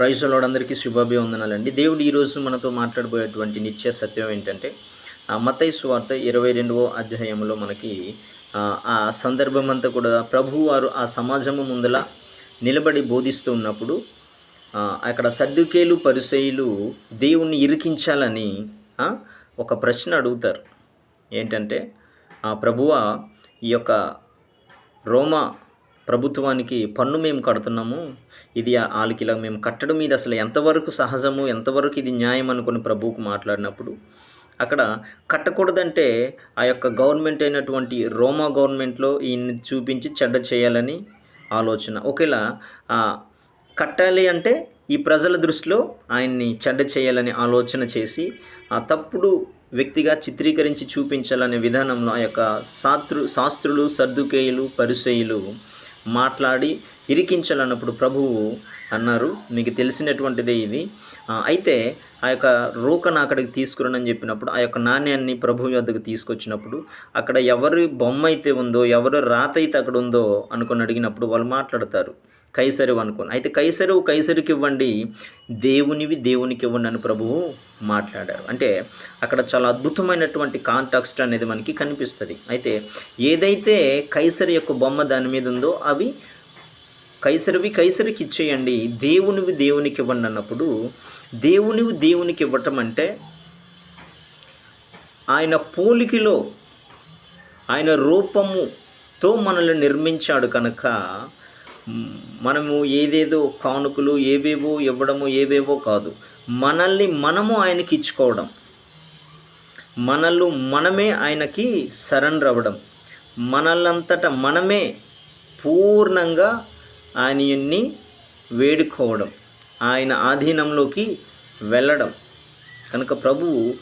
Praise అందరికీ శుభాభివందనాలండి. దేవుడు ఈరోజు మనతో మాట్లాడబోయేటువంటి నిత్య సత్యం ఏంటంటే మతై సువార్త ఇరవై రెండవ అధ్యాయంలో మనకి ఆ, సందర్భం అంతా కూడా ప్రభు వారు ఆ సమాజము ముందల నిలబడి బోధిస్తూ ఉన్నప్పుడు అక్కడ సర్దుకేలు పరిసయులు దేవుణ్ణి ఇరికించాలని ఒక ప్రశ్న అడుగుతారు. ఏంటంటే ఆ ఈ యొక్క రోమా ప్రభుత్వానికి పన్ను మేము కడుతున్నాము. ఇది వాళ్ళకి ఇలా మేము కట్టడం మీద అసలు ఎంతవరకు సహజము ఎంతవరకు ఇది న్యాయం అనుకుని ప్రభువుకు మాట్లాడినప్పుడు అక్కడ కట్టకూడదంటే ఆ యొక్క గవర్నమెంట్ అయినటువంటి రోమా గవర్నమెంట్లో ఈయన్ని చూపించి చెడ్డ చేయాలని ఆలోచన. ఒకేలా కట్టాలి అంటే ఈ ప్రజల దృష్టిలో ఆయన్ని చెడ్డ చేయాలని ఆలోచన చేసి ఆ తప్పుడు వ్యక్తిగా చిత్రీకరించి చూపించాలనే విధానంలో ఆ యొక్క శాస్త్రు శాస్త్రులు సర్దుకేయులు పరిసయులు మాట్లాడి ఇరికించాలన్నప్పుడు ప్రభువు అన్నారు మీకు తెలిసినటువంటిదే ఇది. అయితే ఆ యొక్క రూకను అక్కడికి తీసుకురనని చెప్పినప్పుడు ఆ యొక్క నాణ్యాన్ని ప్రభు వద్దకు తీసుకొచ్చినప్పుడు అక్కడ ఎవరి బొమ్మ అయితే ఉందో ఎవరి రాత అయితే అక్కడ ఉందో అనుకుని అడిగినప్పుడు వాళ్ళు మాట్లాడతారు. కైసరువు అనుకుని. అయితే కైసరువు కైసరికి ఇవ్వండి దేవునివి దేవునికి ఇవ్వండి అని ప్రభువు మాట్లాడారు. అంటే అక్కడ చాలా అద్భుతమైనటువంటి కాంటాక్స్ట్ అనేది మనకి కనిపిస్తుంది. అయితే ఏదైతే కైసరి యొక్క బొమ్మ దాని మీద ఉందో అవి కైసరివి కైసరికి ఇచ్చేయండి దేవునివి దేవునికి ఇవ్వండి అన్నప్పుడు దేవునివి దేవునికి ఇవ్వటం అంటే ఆయన పోలికలో ఆయన రూపముతో మనల్ని నిర్మించాడు కనుక మనము ఏదేదో కానుకలు ఏవేవో ఇవ్వడము ఏవేవో కాదు. మనల్ని మనము ఆయనకి ఇచ్చుకోవడం మనల్ని మనమే ఆయనకి సరెండర్ అవ్వడం మనల్నంతట మనమే పూర్ణంగా ఆయన్ని వేడుకోవడం ఆయన ఆధీనంలోకి వెళ్ళడం. కనుక ప్రభువు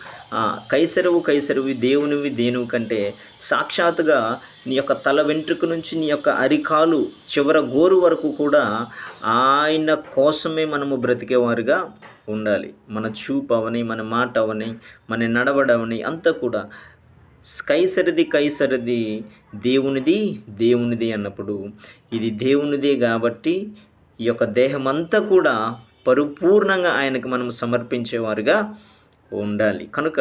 కైసరువు కైసరువి దేవునివి దేనువు కంటే సాక్షాత్గా నీ యొక్క తల వెంట్రుక నుంచి నీ యొక్క అరికాలు చివర గోరు వరకు కూడా ఆయన కోసమే మనము బ్రతికేవారుగా ఉండాలి. మన చూపు అవని మన మాట అవని మన నడవడవని అంతా కూడా కైసరిది కైసరిది దేవునిది దేవునిది అన్నప్పుడు ఇది దేవునిదే కాబట్టి ఈ యొక్క దేహమంతా కూడా పరిపూర్ణంగా ఆయనకు మనం సమర్పించేవారుగా ఉండాలి. కనుక